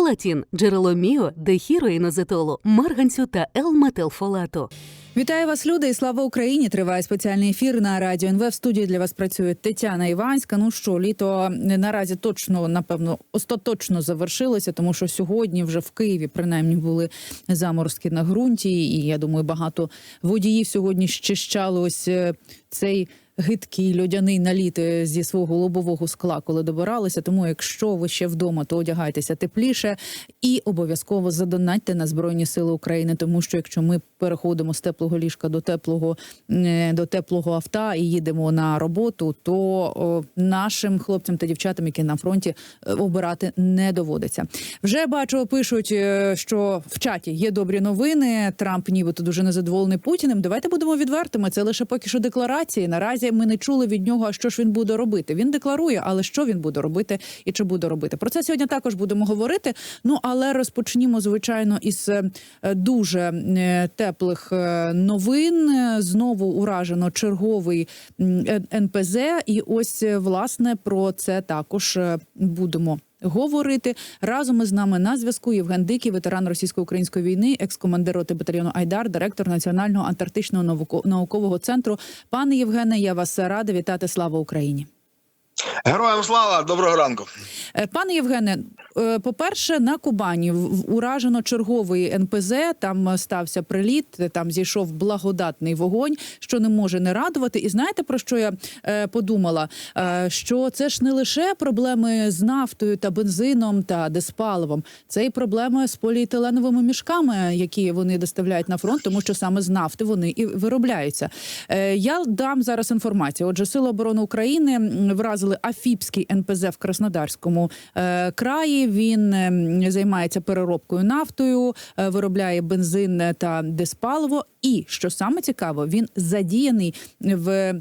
Фолатін – джерело міо, дехіроїнозетолу, марганцю та Л-метилфолату. Вітаю вас, люди, і слава Україні! Триває спеціальний ефір на радіо НВ. В студії для вас працює Тетяна Іванська. Ну що, літо наразі точно, напевно, остаточно завершилося, тому що сьогодні вже в Києві принаймні були заморозки на ґрунті. І я думаю, багато водіїв сьогодні щищали ось е, цей. Гидкий льодяний наліт е, зі свого лобового скла, коли добиралися. Тому, якщо ви ще вдома, то одягайтеся тепліше і обов'язково задонатьте на збройні сили України. Тому що якщо ми переходимо з теплого ліжка до теплого е, до теплого авто і їдемо на роботу, то нашим хлопцям та дівчатам, які на фронті е, обирати не доводиться. Вже бачу, пишуть, що в чаті є добрі новини. Трамп нібито дуже незадоволений Путіним. Давайте будемо відвертими. Це лише поки що декларації. Наразі ми не чули від нього, що ж він буде робити. Він декларує, але що він буде робити і чи буде робити. Про це сьогодні також будемо говорити. Ну але розпочнімо звичайно із е, дуже е, теплих е, новин. Знову уражено черговий НПЗ, і ось власне про це також будемо. Говорити разом із нами на зв'язку Євген Дикий, ветеран російсько-української війни, екс-командир роти батальйону Айдар, директор Національного антарктичного науко- наукового центру. Пане Євгене, я вас рада вітати. Слава Україні. Героям слава, доброго ранку. Е, Пане Євгене, е, по-перше, на Кубані уражено черговий НПЗ. Там е, стався приліт, там зійшов благодатний вогонь, що не може не радувати. І знаєте про що я подумала? Що це ж не лише проблеми з нафтою та бензином та диспаливом, це і проблеми з поліетиленовими мішками, які вони доставляють на фронт, тому що саме з нафти вони і виробляються. Я дам зараз інформацію. Отже, Сили оборони України м, вразили Афіпський НПЗ в Краснодарському е, краї. Він е, займається переробкою нафтою, е, виробляє бензин та диспаливо. І що саме цікаво, він задіяний в.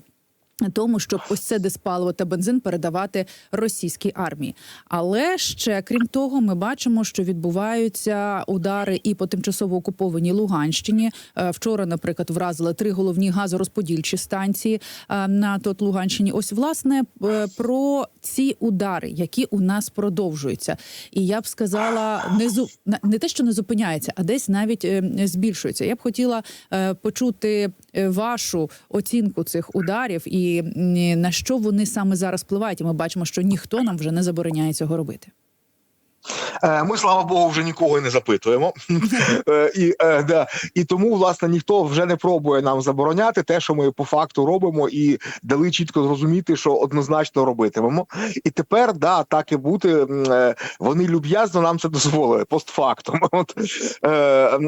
Тому щоб ось це диспаливо та бензин передавати російській армії, але ще крім того, ми бачимо, що відбуваються удари і по тимчасово окупованій Луганщині. Е, Вчора, наприклад, вразили три головні газорозподільчі станції е, на тот Луганщині. Ось власне е, про ці удари, які у нас продовжуються, і я б сказала, не зу не те, що не зупиняється, а десь навіть е, збільшується. Я б хотіла почути вашу оцінку цих ударів і на що вони саме зараз впливають. І ми бачимо, що ніхто нам вже не забороняє цього робити. Е, Ми, слава Богу, вже нікого не запитуємо. Е, І, е, да, і тому, власне, ніхто вже не пробує нам забороняти те, що ми по факту робимо, і дали чітко зрозуміти, що однозначно робитимемо. І тепер, да, так і бути, вони люб'язно нам це дозволили постфактум. От,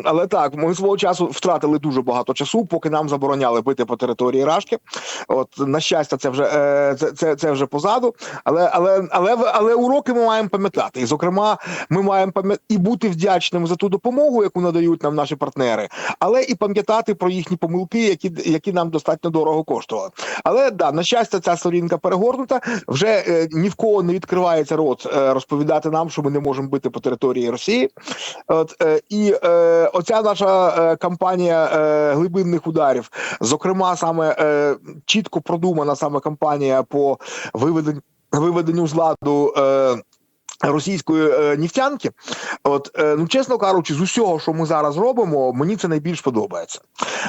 але так, ми свого часу втратили дуже багато часу, поки нам забороняли бити по території Рашки. От, на щастя, це вже це, це, це вже позаду. Але, але, але, але уроки ми маємо пам'ятати. І, зокрема, ми маємо і бути вдячними за ту допомогу, яку надають нам наші партнери, але і пам'ятати про їхні помилки, які, які нам достатньо дорого коштували. Але да, на щастя, ця сторінка перегорнута. Вже е, ні в кого не відкривається рот е, розповідати нам, що ми не можемо бити по території Росії. От е, і е, оця наша е, кампанія е, глибинних ударів, зокрема, саме е, чітко продумана саме кампанія по виведенню виведенню з ладу. Е, Російської е, нефтянки, от е, ну чесно кажучи, з усього, що ми зараз робимо, мені це найбільш подобається.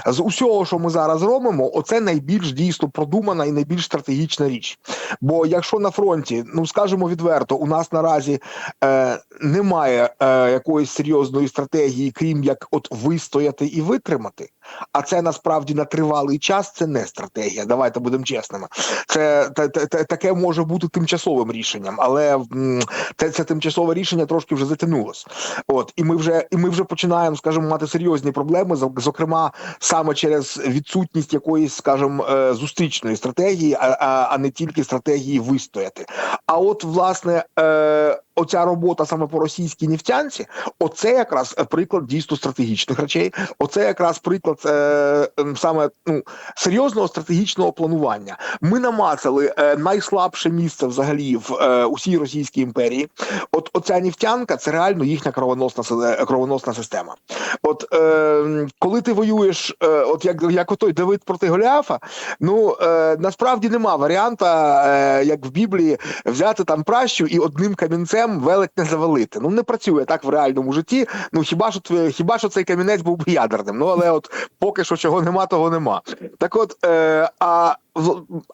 З усього, що ми зараз робимо, оце найбільш дійсно продумана і найбільш стратегічна річ. Бо якщо на фронті, ну скажімо відверто, у нас наразі е, немає е, якоїсь серйозної стратегії, крім як от вистояти і витримати. А це насправді на тривалий час це не стратегія. Давайте будемо чесними. Це та, та, та- таке може бути тимчасовим рішенням, але це, це тимчасове рішення трошки вже затягнулось. От і ми вже і ми вже починаємо, скажімо, мати серйозні проблеми, зок- зокрема саме через відсутність якоїсь, скажімо, е, зустрічної стратегії, а, а, а не тільки стратегії вистояти. А от власне. Е, Оця робота саме по російській нефтянці, оце якраз е, приклад дійсно стратегічних речей. Оце якраз приклад е, ем, саме ну серйозного стратегічного планування. Ми намацали е, найслабше місце взагалі в е, усій Російській імперії. От оця нефтянка це реально їхня кровоносна кровоносна система. От е, коли ти воюєш, е, от як, як отой Давид проти Голіафа, ну е, насправді нема варіанта, е, як в Біблії, взяти там пращу і одним камінцем камінцем велик не завалити. Ну не працює так в реальному житті. Ну хіба що хіба що цей камінець був ядерним? Ну але от поки що чого нема, того нема. Так от, е, а,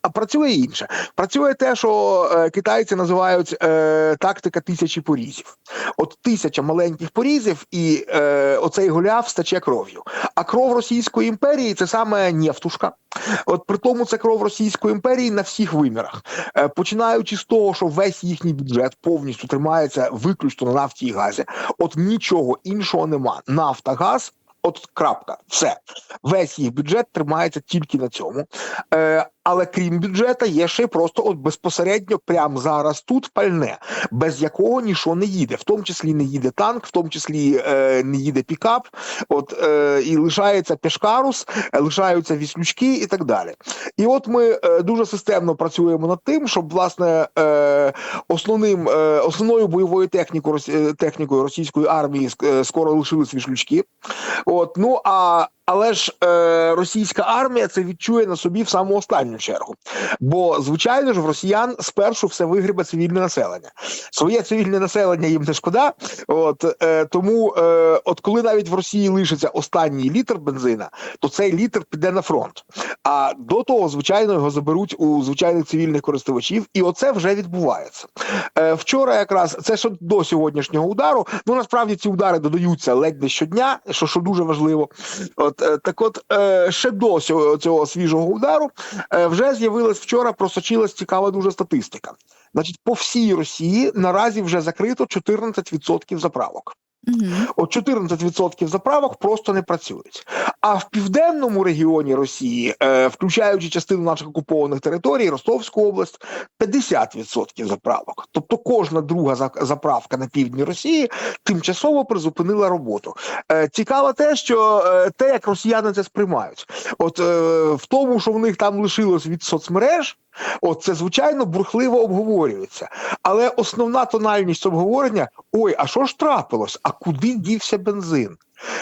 а працює інше. Працює те, що е, китайці називають е, тактика тисячі порізів. От тисяча маленьких порізів, і е, оцей голяв стече кров'ю. А кров Російської імперії це саме нефтушка. От при тому це кров Російської імперії на всіх вимірах, Е, починаючи з того, що весь їхній бюджет повністю тримається виключно на нафті і газі. От нічого іншого нема. Нафта, газ. От крапка, все. Весь їх бюджет тримається тільки на цьому. Е, але крім бюджета, є ще просто от безпосередньо прямо зараз тут пальне, без якого нічого не їде. В тому числі не їде танк, в тому числі е, не їде пікап. От е, і лишається пешкарус, лишаються віслючки і так далі. І от ми е, дуже системно працюємо над тим, щоб власне е, основним е, основною бойовою технікою е, технікою російської армії е, скоро лишились віслючки. От ну а але ж е, російська армія це відчує на собі в саму останню чергу. Бо, звичайно ж, в росіян спершу все вигрібе цивільне населення. Своє цивільне населення їм не шкода. От е, тому, е, от коли навіть в Росії лишиться останній літр бензина, то цей літр піде на фронт. А до того, звичайно, його заберуть у звичайних цивільних користувачів, і оце вже відбувається. Е, вчора, якраз це що до сьогоднішнього удару. Ну насправді ці удари додаються ледь не щодня, що, що дуже важливо. От так, от е, ще до цього, цього свіжого удару е, вже з'явилась вчора, просочилась цікава дуже статистика. Значить, по всій Росії наразі вже закрито 14% заправок. От 14% заправок просто не працюють. А в південному регіоні Росії, е, включаючи частину наших окупованих територій, Ростовську область, 50% заправок. Тобто кожна друга заправка на півдні Росії тимчасово призупинила роботу. Е, цікаво те, що е, те, як росіяни це сприймають, от в тому, що в них там лишилось від соцмереж. От це звичайно бурхливо обговорюється, але основна тональність обговорення: ой, а що ж трапилось? А куди дівся бензин?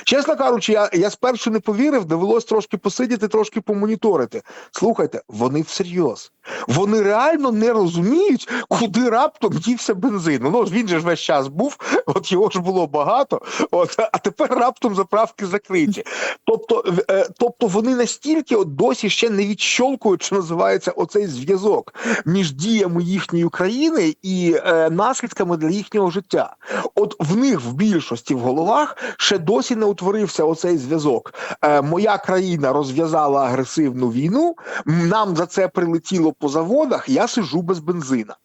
Чесно кажучи, я, я спершу не повірив, довелось трошки посидіти, трошки помоніторити. Слухайте, вони всерйоз. Вони реально не розуміють, куди раптом дівся бензин. Ну він же ж весь час був, от його ж було багато. От а тепер раптом заправки закриті. Тобто, е, тобто вони настільки от досі ще не відщолкують, що називається оцей зв'язок між діями їхньої країни і е, наслідками для їхнього життя. От в них в більшості в головах ще досі не утворився оцей зв'язок. Е, моя країна розв'язала агресивну війну. Нам за це прилетіло по заводах. Я сижу без бензина.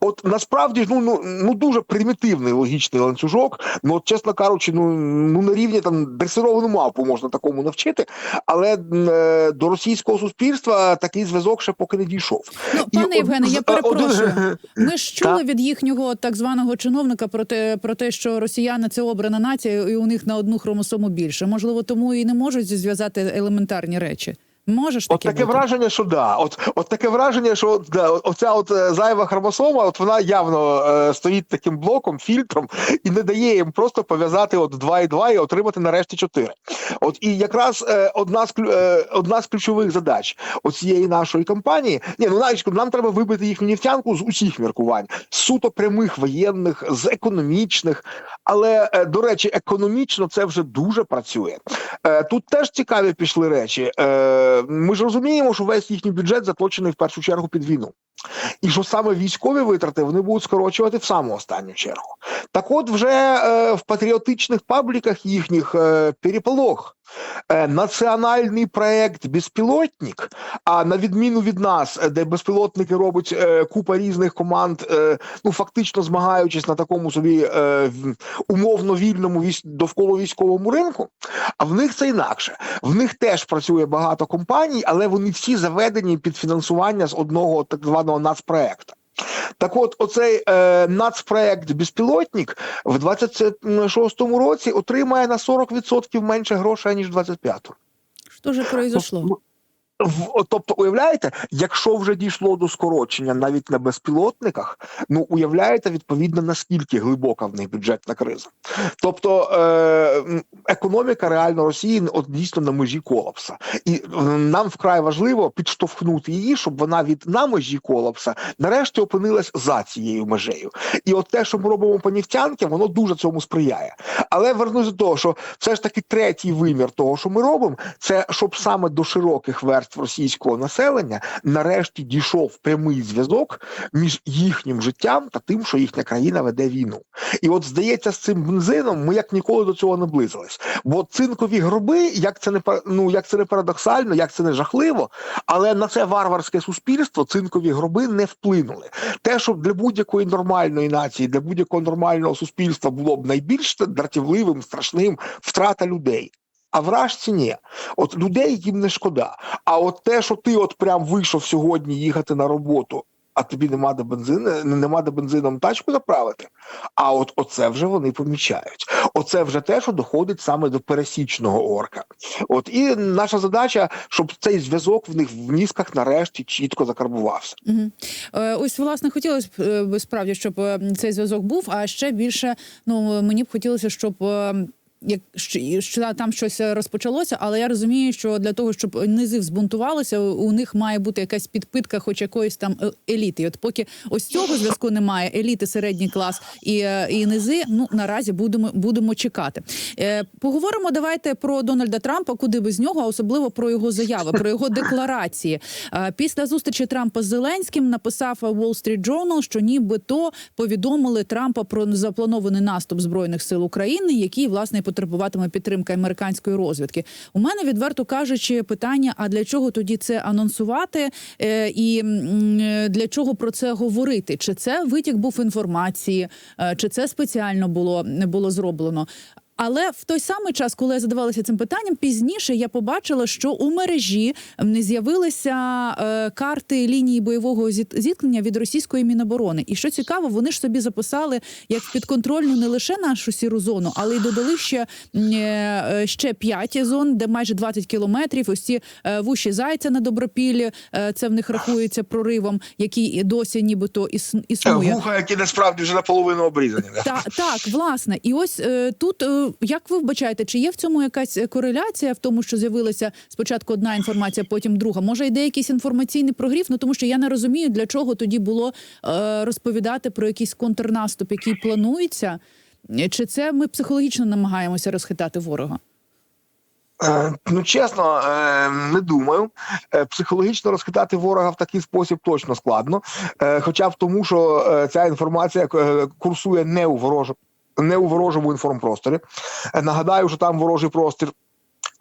От насправді ж, ну, ну ну дуже примітивний логічний ланцюжок. Ну от, чесно кажучи, ну ну на рівні там дресировану мавпу можна такому навчити, але е, до російського суспільства такий зв'язок ще поки не дійшов. Ну, пане Євгене, я перепрошую. один- Ми ж чули від їхнього так званого чиновника про те, про те, що росіяни це обрана нація, і у них на одну хромосому більше. Можливо, тому і не можуть зв'язати елементарні речі. Можеш От таке таке бути? враження, що да. От, от таке враження, що да, оця от е, зайва хромосома, от вона явно е, стоїть таким блоком, фільтром і не дає їм просто пов'язати от 2 і 2 і отримати нарешті 4. От і якраз е, одна з е, одна з ключових задач оцієї нашої кампанії. Ні, ну навіть нам треба вибити їхню нефтянку з усіх міркувань, з суто прямих воєнних, з економічних. Але е, до речі, економічно це вже дуже працює. Е, Тут теж цікаві пішли речі. Е, Ми ж розуміємо, що весь їхній бюджет заточений в першу чергу під війну. І що саме військові витрати вони будуть скорочувати в саму останню чергу. Так от вже е, в патріотичних пабліках їхніх е, переполох. Е, національний проект безпілотник. А на відміну від нас, де безпілотники робить е, купа різних команд, ну фактично змагаючись на такому собі умовно вільному довкола військовому ринку. А в них це інакше. В них теж працює багато компаній, але вони всі заведені під фінансування з одного так званого нацпроекту. Так от, оцей е, нацпроект безпілотник в 26-му році отримає на 40% менше грошей, ніж в 25-му. Що ж произошло? Тобто, уявляєте, якщо вже дійшло до скорочення навіть на безпілотниках, ну уявляєте відповідно наскільки глибока в них бюджетна криза. Тобто е, економіка реально Росії от дійсно на межі колапса, і нам вкрай важливо підштовхнути її, щоб вона від на межі колапса нарешті опинилась за цією межею. І от те, що ми робимо по нефтянки, воно дуже цьому сприяє. Але вернусь до того, що все ж таки третій вимір того, що ми робимо, це щоб саме до широких верств російського населення нарешті дійшов прямий зв'язок між їхнім життям та тим, що їхня країна веде війну. І от здається, з цим бензином ми як ніколи до цього наблизились. Бо цинкові гроби, як це не ну, як це не парадоксально, як це не жахливо, але на це варварське суспільство цинкові гроби не вплинули. Те, що для будь-якої нормальної нації, для будь-якого нормального суспільства було б найбільш дратівливим, страшним втрата людей. А вражці ні. От людей їм не шкода. А от те, що ти от прям вийшов сьогодні їхати на роботу, а тобі нема де бензину, нема де бензином тачку заправити. А от оце вже вони помічають. Оце вже те, що доходить саме до пересічного орка. От і наша задача, щоб цей зв'язок в них в мізках нарешті чітко закарбувався. Угу. Ось власне хотілося б е, справді, щоб е, цей зв'язок був. А ще більше ну мені б хотілося, щоб. Як що, там щось розпочалося, але я розумію, що для того, щоб низи збунтувалися, у них має бути якась підпитка, хоч якоїсь там е, еліти. І От поки ось цього зв'язку немає, еліти, середній клас і, е, і низи. Ну наразі будемо будемо чекати. Е, поговоримо давайте про Дональда Трампа, куди без нього, а особливо про його заяви, про його декларації. Е, після зустрічі Трампа з Зеленським написав Wall Street Journal, що нібито повідомили Трампа про запланований наступ збройних сил України, який власне потребуватиме підтримки американської розвідки. У мене відверто кажучи, питання: а для чого тоді це анонсувати, е, і е, для чого про це говорити? Чи це витік був інформації, е, чи це спеціально було не було зроблено? Але в той самий час, коли я задавалася цим питанням, пізніше я побачила, що у мережі не з'явилися е, карти лінії бойового зіт- зіткнення від російської міноборони. І що цікаво, вони ж собі записали як підконтрольну не лише нашу сіру зону, але й додали ще, е, ще 5 зон, де майже 20 кілометрів. Ось ці е, вуші зайця на добропіллі. е, це в них рахується проривом, який досі нібито іс- існує. Вуха, які насправді вже наполовину обрізані. да. Та, так, власне, і ось е, тут е, як ви вбачаєте, чи є в цьому якась е, кореляція в тому, що з'явилася спочатку одна інформація, потім друга? Може, йде якийсь інформаційний прогрів? Ну тому що я не розумію, для чого тоді було е, розповідати про якийсь контрнаступ, який планується. Е, Чи це ми психологічно намагаємося розхитати ворога? Е, Ну, чесно, не думаю. Психологічно розхитати ворога в такий спосіб точно складно. Хоча б тому, що ця інформація курсує не у ворожому. Не у ворожому інформпросторі. Е, Нагадаю, що там ворожий простір.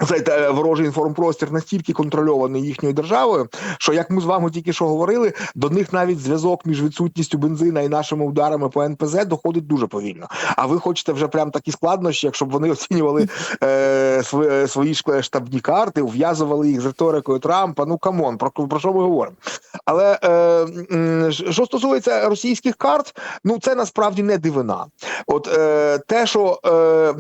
Цей е, ворожий інформпростір настільки контрольований їхньою державою, що як ми з вами тільки що говорили, до них навіть зв'язок між відсутністю бензина і нашими ударами по НПЗ доходить дуже повільно. А ви хочете вже прям такі складнощі, якщо б вони оцінювали е, свої, свої штабні карти, ув'язували їх з риторикою Трампа. Ну камон, про, про що ми говоримо? Але е, що стосується російських карт, ну це насправді не дивина. От е, те, що е,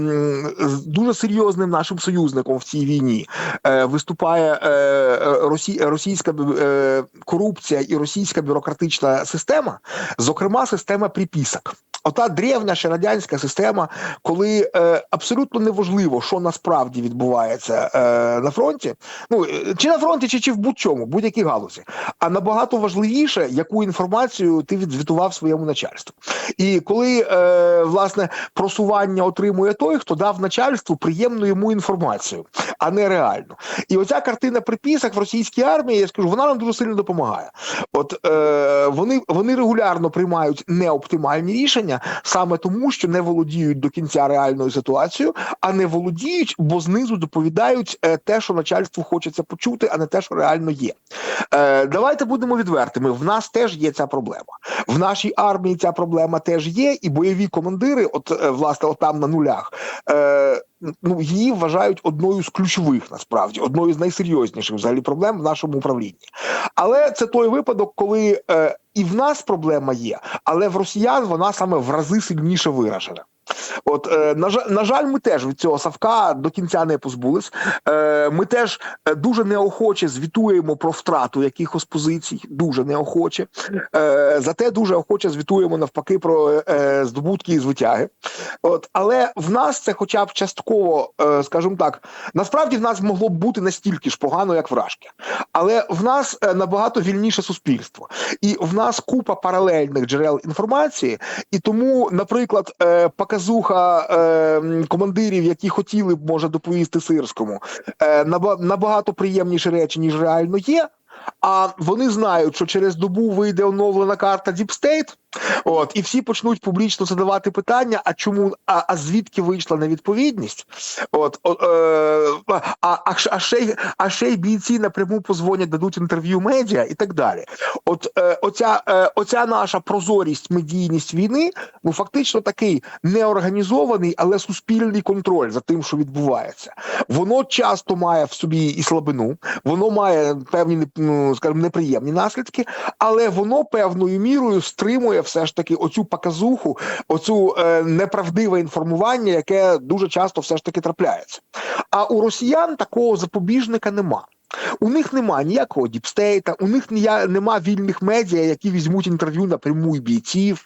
дуже серйозним нашим союзником в цій війні е, виступає е, росі, російська е, корупція і російська бюрократична система, зокрема система припісок. Ота древня ще радянська система, коли е, абсолютно неважливо, що насправді відбувається е, на фронті, ну е, чи на фронті, чи, чи в будь-чому, будь-якій галузі. А набагато важливіше, яку інформацію ти відзвітував своєму начальству. І коли е, власне просування отримує той, хто дав начальству приємну йому інформацію, а не реальну. І оця картина приписок в російській армії, я скажу, вона нам дуже сильно допомагає. От е, вони, вони регулярно приймають неоптимальні рішення саме тому, що не володіють до кінця реальною ситуацією, а не володіють, бо знизу доповідають е, те, що начальству хочеться почути, а не те, що реально є. Е, давайте будемо відвертими. В нас теж є ця проблема. В нашій армії ця проблема теж є, і бойові командири, от е, власне, от там на нулях. Ну, її вважають одною з ключових насправді, одною з найсерйозніших взагалі проблем в нашому управлінні. Але це той випадок, коли е, і в нас проблема є, але в росіян вона саме в рази сильніше виражена. От е, на жаль, на жаль, ми теж від цього Савка до кінця не позбулись. Е, ми теж е, дуже неохоче звітуємо про втрату якихось позицій, дуже неохоче. Е, зате дуже охоче звітуємо навпаки про е, здобутки і звитяги. От, але в нас це, хоча б частково, е, скажімо так, насправді в нас могло б бути настільки ж погано, як вражки. Але в нас е, набагато вільніше суспільство, і в нас купа паралельних джерел інформації, і тому, наприклад, е, показуха е, командирів, які хотіли б може доповісти сирському, е, набагато приємніші речі, ніж реально є. А вони знають, що через добу вийде оновлена карта Deep State, От і всі почнуть публічно задавати питання: а чому, а, а звідки вийшла невідповідність? От о, е, а, а, а, ще а ще й бійці напряму позвонять, дадуть інтерв'ю медіа і так далі. От е, оця, е, оця наша прозорість, медійність війни, ну фактично такий неорганізований, але суспільний контроль за тим, що відбувається. Воно часто має в собі і слабину, воно має певні не- ну, скажімо, неприємні наслідки, але воно певною мірою стримує все ж таки оцю показуху, оцю е, неправдиве інформування, яке дуже часто все ж таки трапляється. А у росіян такого запобіжника нема. У них нема ніякого діпстейта, у них нія, нема вільних медіа, які візьмуть інтерв'ю напряму і бійців.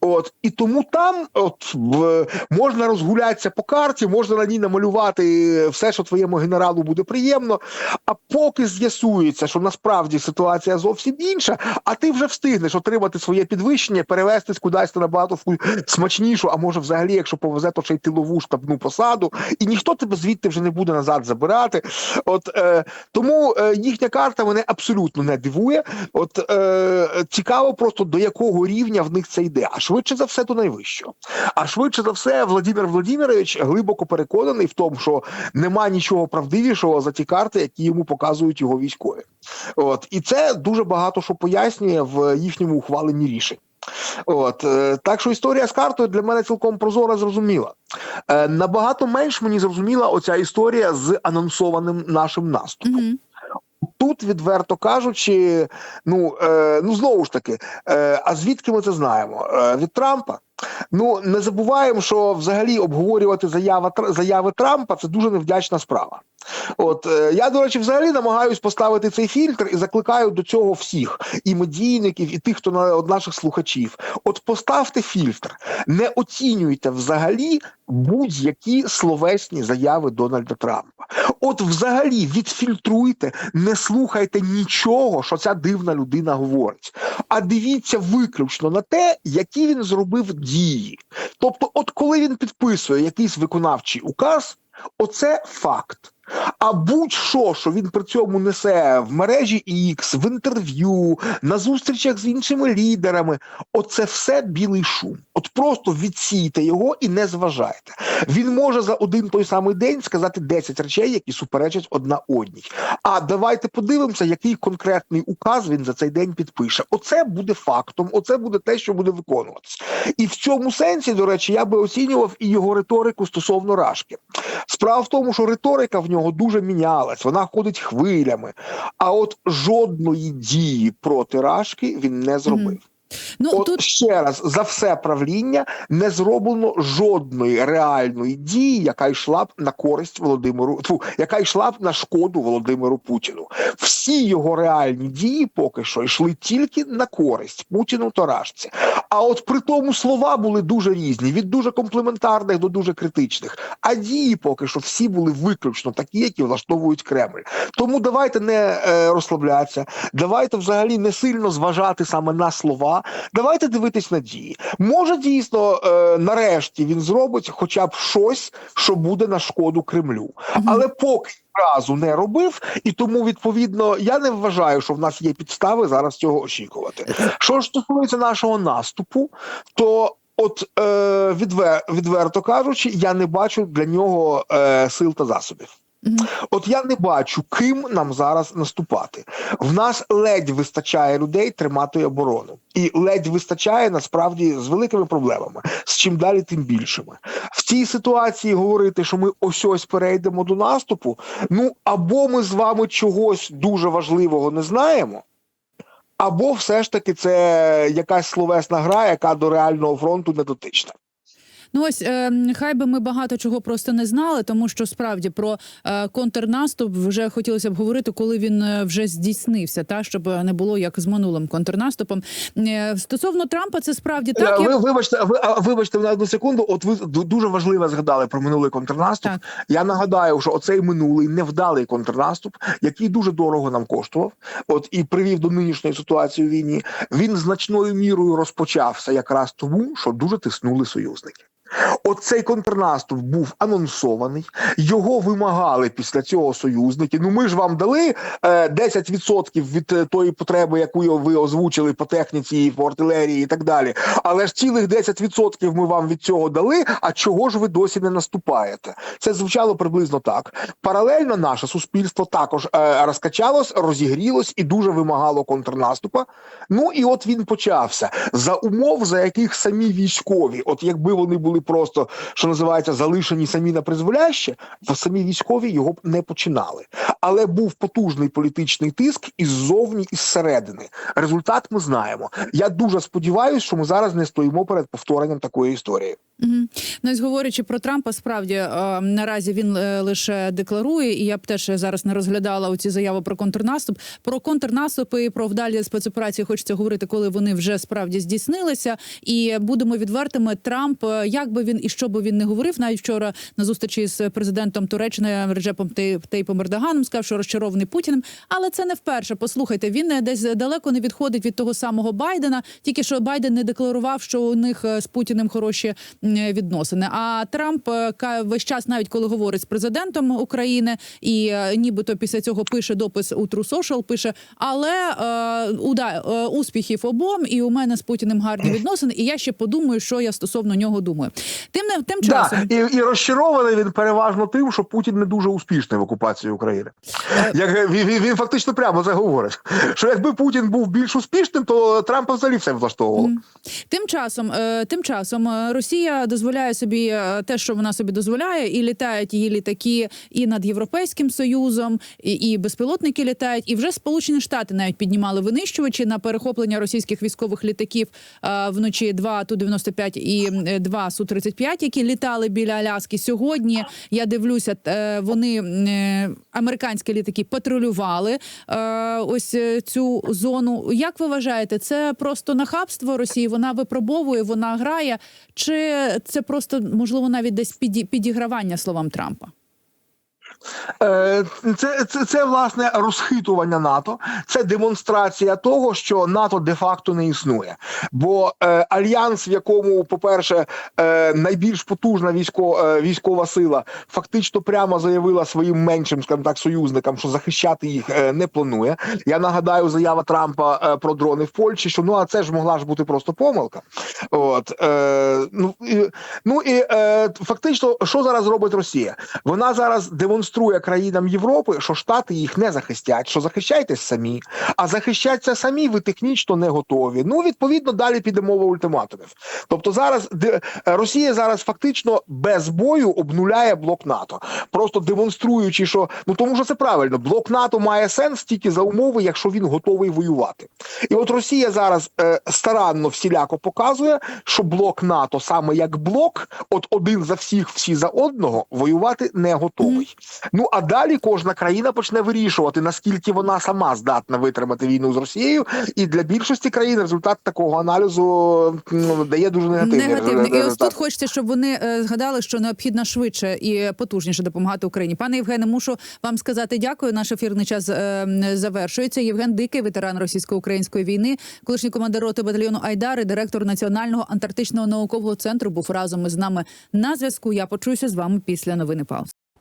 От і тому там от в, можна розгулятися по карті, можна на ній намалювати все, що твоєму генералу буде приємно. А поки з'ясується, що насправді ситуація зовсім інша, а ти вже встигнеш отримати своє підвищення, перевестись кудись на набагато смачнішу, а може, взагалі, якщо повезе, то ще й тилову штабну посаду, і ніхто тебе звідти вже не буде назад забирати. От е, тому е, їхня карта мене абсолютно не дивує. От е, цікаво, просто до якого рівня в них це йде. А швидше за все, до найвищого. А швидше за все, Владимир Владимирович глибоко переконаний в тому, що нема нічого правдивішого за ті карти, які йому показують його військові. От і це дуже багато що пояснює в їхньому ухваленні рішень. От е, так що історія з картою для мене цілком прозора, зрозуміла. Е, набагато менш мені зрозуміла оця історія з анонсованим нашим наступом. Мгм. Тут, відверто кажучи, ну, е, ну знову ж таки, е, а звідки ми це знаємо? Е, від Трампа. Ну не забуваємо, що взагалі обговорювати заява заяви Трампа це дуже невдячна справа. От е, я, до речі, взагалі намагаюсь поставити цей фільтр і закликаю до цього всіх і медійників, і тих, хто на наших слухачів. От поставте фільтр, не оцінюйте взагалі будь-які словесні заяви Дональда Трампа. От, взагалі, відфільтруйте, не слухайте нічого, що ця дивна людина говорить. А дивіться виключно на те, які він зробив дії. Тобто, от коли він підписує якийсь виконавчий указ, оце факт. А будь-що, що він при цьому несе в мережі X, в інтерв'ю, на зустрічах з іншими лідерами, оце все білий шум. От просто відсійте його і не зважайте. Він може за один той самий день сказати 10 речей, які суперечать одна одній. А давайте подивимося, який конкретний указ він за цей день підпише. Оце буде фактом, оце буде те, що буде виконуватися. І в цьому сенсі, до речі, я би оцінював і його риторику стосовно Рашки. Справа в тому, що риторика в нього дуже мінялась, вона ходить хвилями. А от жодної дії проти Рашки він не зробив. Ну От тут ще раз за все правління не зроблено жодної реальної дії, яка йшла б на користь Володимиру, тьфу, яка йшла б на шкоду Володимиру Путіну. Всі його реальні дії поки що йшли тільки на користь Путіну та Рашці. А от при тому слова були дуже різні, від дуже комплементарних до дуже критичних. А дії поки що всі були виключно такі, які влаштовують Кремль. Тому давайте не е, розслаблятися, давайте взагалі не сильно зважати саме на слова. Давайте дивитись на дії. Може, дійсно, е, нарешті він зробить хоча б щось, що буде на шкоду Кремлю. Але поки разу не робив, і тому відповідно я не вважаю, що в нас є підстави зараз цього очікувати. Що ж стосується нашого наступу, то. От е, відвер, відверто кажучи, я не бачу для нього е, сил та засобів. От я не бачу, ким нам зараз наступати. В нас ледь вистачає людей тримати оборону, і ледь вистачає насправді з великими проблемами. З чим далі, тим більшими. В цій ситуації говорити, що ми ось ось перейдемо до наступу. Ну або ми з вами чогось дуже важливого не знаємо. Або все ж таки це якась словесна гра, яка до реального фронту не дотична. Ну ось е, хай би ми багато чого просто не знали, тому що справді про е, контрнаступ вже хотілося б говорити, коли він е, вже здійснився, та щоб не було як з минулим контрнаступом. Е, стосовно Трампа, це справді так. Е, як- Ви вибачте, ви а, вибачте на одну секунду. От ви дуже важливо згадали про минулий контрнаступ. Так. Я нагадаю, що оцей минулий невдалий контрнаступ, який дуже дорого нам коштував, от і привів до нинішньої ситуації у війні. Він значною мірою розпочався якраз тому, що дуже тиснули союзники. Оцей контрнаступ був анонсований, його вимагали після цього союзники. Ну ми ж вам дали е, 10% від е, тої потреби, яку ви озвучили по техніці, по артилерії і так далі. Але ж цілих 10% ми вам від цього дали. А чого ж ви досі не наступаєте? Це звучало приблизно так. Паралельно наше суспільство також е, розкачалось, розігрілось і дуже вимагало контрнаступа. Ну і от він почався за умов, за яких самі військові, от якби вони були просто що називається залишені самі на призволяще, самі військові його б не починали. Але був потужний політичний тиск іззовні і зсередини. Результат ми знаємо. Я дуже сподіваюся, що ми зараз не стоїмо перед повторенням такої історії. Мгм. Ну, ось говорячи про Трампа, справді е, наразі він е, лише декларує, і я б теж зараз не розглядала оці заяви про контрнаступ. Про контрнаступи і про вдалі спецоперації хочеться говорити, коли вони вже справді здійснилися. І будемо відвертими. Трамп, е, як би він і що би він не говорив, навіть вчора на зустрічі з президентом Туреччини Реджепом Тей- Тейпом Ердоганом сказав, що розчарований Путіним. Але це не вперше. Послухайте, він е, десь далеко не відходить від того самого Байдена. Тільки що Байден не декларував, що у них е, з Путіним хороші відносини. А Трамп е, весь час, навіть коли говорить з президентом України, і е, нібито після цього пише допис у True Social, пише, але е, уда, е, успіхів обом, і у мене з Путіним гарні відносини. І я ще подумаю, що я стосовно нього думаю. Тим не тим часом. Да, і, і розчарований він переважно тим, що Путін не дуже успішний в окупації України. Як він, він, він фактично прямо це говорить. Що якби Путін був більш успішним, то Трампа взагалі все влаштовувало. Тим часом, е, тим часом е, Росія дозволяє собі е, те, що вона собі дозволяє, і літають її літаки і над Європейським Союзом, і, і безпілотники літають. І вже Сполучені Штати навіть піднімали винищувачі на перехоплення російських військових літаків е, вночі 2 ту 95 і е, 2 су 35 які літали біля Аляски. Сьогодні я дивлюся, е, вони е, американські літаки патрулювали е, ось цю зону. Як ви вважаєте, це просто нахабство Росії? Вона випробовує, вона грає, чи це просто можливо навіть десь піді- підігравання словам Трампа? Е, Це, це, це власне розхитування НАТО, це демонстрація того, що НАТО де-факто не існує. Бо е, альянс, в якому, по-перше, е, найбільш потужна військо, е, військова сила, фактично прямо заявила своїм меншим, скажімо так, союзникам, що захищати їх е, не планує. Я нагадаю, заява Трампа е, про дрони в Польщі, що ну а це ж могла ж бути просто помилка. От е, ну і, ну і е, фактично, що зараз робить Росія? Вона зараз демонструє країнам Європи, що Штати їх не захистять, що захищайтесь самі, а захищаться самі ви технічно не готові. Ну відповідно далі піде мова ультиматумів. Тобто зараз де Росія зараз фактично без бою обнуляє блок НАТО, просто демонструючи, що ну тому що це правильно, блок НАТО має сенс тільки за умови, якщо він готовий воювати. І от Росія зараз е, старанно всіляко показує, що блок НАТО саме як блок, от один за всіх, всі за одного, воювати не готовий. Ну а далі кожна країна почне вирішувати, наскільки вона сама здатна витримати війну з Росією, і для більшості країн результат такого аналізу м, дає дуже негативний, Негативний. І ось тут хочеться, щоб вони е, згадали, що необхідно швидше і потужніше допомагати Україні. Пане Євгене, мушу вам сказати дякую. Наш ефірний час е, завершується. Євген Дикий, ветеран російсько-української війни, колишній командир роти батальйону Айдар і директор Національного антарктичного наукового центру, був разом із нами на зв'язку. Я почуюся з вами після новини пауз.